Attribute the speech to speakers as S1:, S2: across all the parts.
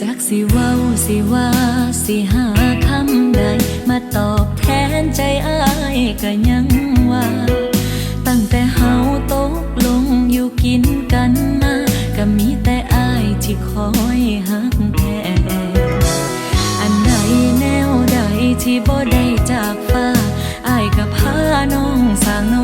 S1: จักสิเว้าสิว่าสิหาคำใด มาตอบแทนใจอ้ายก็ยังว่า ตั้งแต่เฮาตกลงอยู่กินกันมา ก็มีแต่อ้ายที่คอยหักแทนอันไหนแนวใดที่บ่ได้จากฟ้าอ้ายก็พาน้องสางน้อง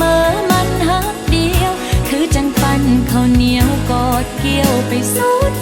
S1: มอมันหักเดียว คือจังปันข้าวเหนียวกอดเกี่ยวไปสุด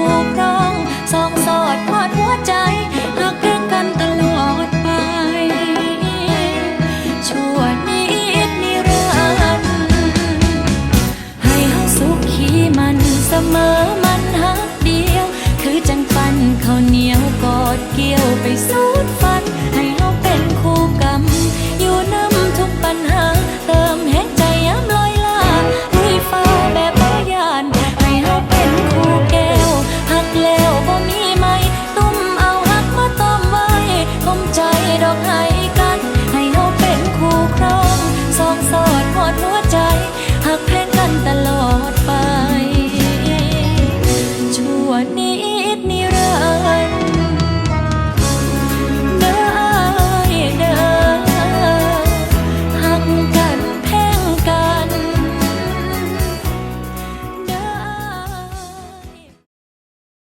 S1: คู่พร้อ